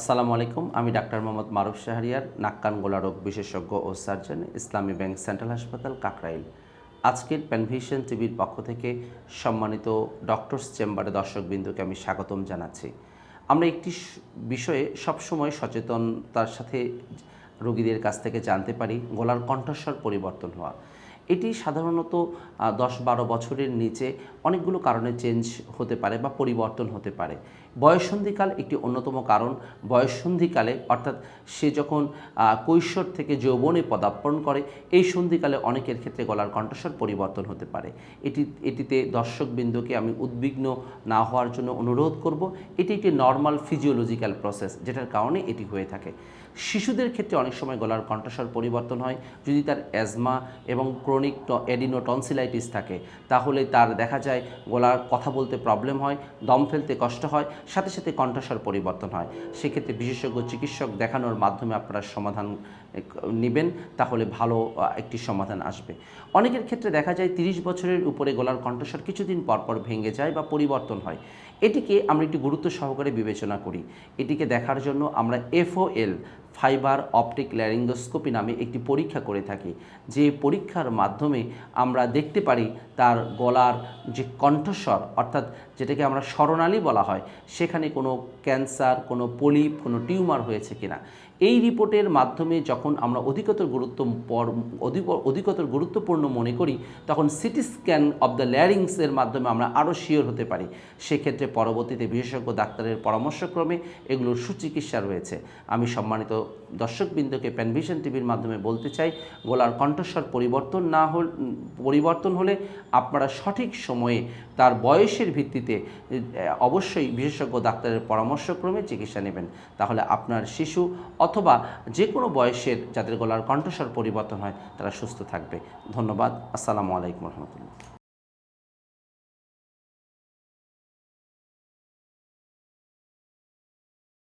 আসসালামু আলাইকুম, আমি ডাক্তার মোহাম্মদ মারুফ শাহরিয়ার নাক্কান গোলা রোগ বিশেষজ্ঞ ও সার্জন, ইসলামী ব্যাংক সেন্ট্রাল হাসপাতাল কাকরাইল। আজকের প্যানভিশন টিভির পক্ষ থেকে সম্মানিত ডক্টরস চেম্বারে দর্শকবৃন্দকে আমি স্বাগতম জানাচ্ছি। আমরা একটি বিষয়ে সবসময় সচেতনতার সাথে রোগীদের কাছ থেকে জানতে পারি, গলার কণ্ঠস্বর পরিবর্তন হওয়া। এটি সাধারণত দশ বারো বছরের নিচে অনেকগুলো কারণে চেঞ্জ হতে পারে বা পরিবর্তন হতে পারে। বয়ঃসন্ধিকাল একটি অন্যতম কারণ। বয়ঃসন্ধিকালে, অর্থাৎ সে যখন কৈশোর থেকে যৌবনে পদার্পণ করে, এই সন্ধিকালে অনেকের ক্ষেত্রে গলার কণ্ঠস্বর পরিবর্তন হতে পারে। এটি, এটিতে দর্শকবৃন্দকে আমি উদ্বিগ্ন না হওয়ার জন্য অনুরোধ করব। এটি একটি নর্মাল ফিজিওলজিক্যাল প্রসেস যেটার কারণে এটি হয়ে থাকে। শিশুদের ক্ষেত্রে অনেক সময় গলার কণ্ঠস্বর পরিবর্তন হয়। যদি তার অ্যাজমা এবং ক্রনিক এডিনো টনসিলাইটিস থাকে। তাহলে তার দেখা যায়, গলার কথা বলতে প্রবলেম হয়, দম ফেলতে কষ্ট হয়, সাথে সাথে কণ্ঠস্বর পরিবর্তন হয়। সেক্ষেত্রে বিশেষজ্ঞ চিকিৎসক দেখানোর মাধ্যমে আপনারা সমাধান নেবেন, তাহলে ভালো একটি সমাধান আসবে। অনেকের ক্ষেত্রে দেখা যায়, তিরিশ বছরের উপরে গলার কণ্ঠস্বর কিছুদিন পরপর ভেঙে যায় বা পরিবর্তন হয়। এটিকে আমরা একটি গুরুত্ব সহকারে বিবেচনা করি। এটিকে দেখার জন্য আমরা এফওএল ফাইবার অপটিক ল্যারিঙ্গোস্কোপি নামে একটি পরীক্ষা করে থাকি। যে পরীক্ষার মাধ্যমে আমরা দেখতে পারি তার গলার যে কণ্ঠস্বর, অর্থাৎ যেটাকে আমরা স্মরণালী বলা হয়, সেখানে কোনো ক্যান্সার, কোনো পলিপ, কোনো টিউমার হয়েছে কিনা। এই রিপোর্টের মাধ্যমে যখন আমরা অধিকতর গুরুত্ব অধিকতর গুরুত্বপূর্ণ মনে করি, তখন সিটি স্ক্যান অব দ্য ল্যারিংসের মাধ্যমে আমরা আরও শিওর হতে পারি। সেক্ষেত্রে পরবর্তীতে বিশেষজ্ঞ ডাক্তারের পরামর্শক্রমে এগুলোর সুচিকিৎসা রয়েছে। আমি সম্মানিত দর্শকবৃন্দকে প্যানভিশন টিভির মাধ্যমে বলতে চাই, গলার কণ্ঠস্বর পরিবর্তন না হল পরিবর্তন হলে আপনারা সঠিক সময়ে তার বয়সের ভিত্তিতে অবশ্যই বিশেষজ্ঞ ডাক্তারের পরামর্শক্রমে চিকিৎসা নেবেন। তাহলে আপনার শিশু অথবা যে কোনো বয়সের যাদের গলার কণ্ঠস্বর পরিবর্তন হয়, তারা সুস্থ থাকবে। ধন্যবাদ। আসসালামু আলাইকুম রহমতুল্লাহ।